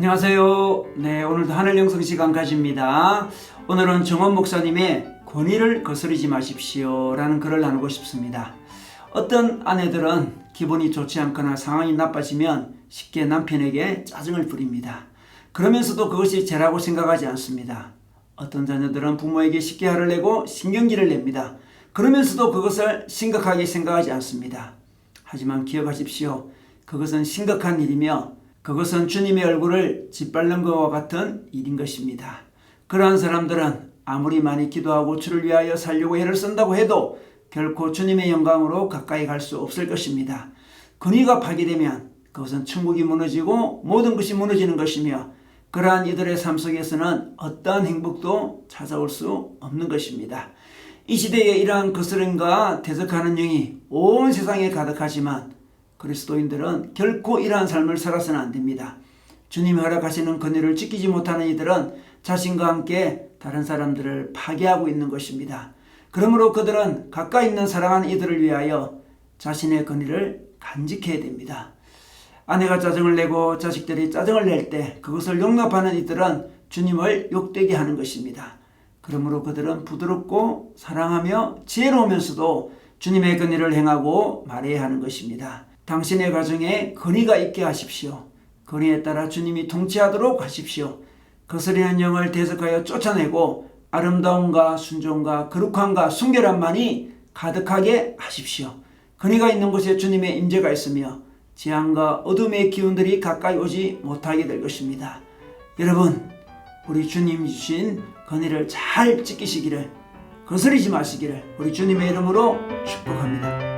안녕하세요. 네, 오늘도 하늘 영성 시간 가집니다. 오늘은 정원 목사님의 권위를 거스르지 마십시오 라는 글을 나누고 싶습니다. 어떤 아내들은 기분이 좋지 않거나 상황이 나빠지면 쉽게 남편에게 짜증을 부립니다. 그러면서도 그것이 죄라고 생각하지 않습니다. 어떤 자녀들은 부모에게 쉽게 화를 내고 신경질을 냅니다. 그러면서도 그것을 심각하게 생각하지 않습니다. 하지만 기억하십시오. 그것은 심각한 일이며 그것은 주님의 얼굴을 짓밟는 것과 같은 일인 것입니다. 그러한 사람들은 아무리 많이 기도하고 주를 위하여 살려고 애를 쓴다고 해도 결코 주님의 영광으로 가까이 갈 수 없을 것입니다. 근위가 파괴되면 그것은 천국이 무너지고 모든 것이 무너지는 것이며 그러한 이들의 삶 속에서는 어떠한 행복도 찾아올 수 없는 것입니다. 이 시대에 이러한 거스름과 대적하는 영이 온 세상에 가득하지만 그리스도인들은 결코 이러한 삶을 살아서는 안 됩니다. 주님이 허락하시는 권위를 지키지 못하는 이들은 자신과 함께 다른 사람들을 파괴하고 있는 것입니다. 그러므로 그들은 가까이 있는 사랑하는 이들을 위하여 자신의 권위를 간직해야 됩니다. 아내가 짜증을 내고 자식들이 짜증을 낼 때 그것을 용납하는 이들은 주님을 욕되게 하는 것입니다. 그러므로 그들은 부드럽고 사랑하며 지혜로우면서도 주님의 권위를 행하고 말해야 하는 것입니다. 당신의 가정에 권위가 있게 하십시오. 권위에 따라 주님이 통치하도록 하십시오. 거스리는 영을 대적하여 쫓아내고 아름다움과 순종과 거룩함과 순결함만이 가득하게 하십시오. 권위가 있는 곳에 주님의 임재가 있으며 재앙과 어둠의 기운들이 가까이 오지 못하게 될 것입니다. 여러분, 우리 주님 주신 권위를 잘 지키시기를 거스리지 마시기를 우리 주님의 이름으로 축복합니다.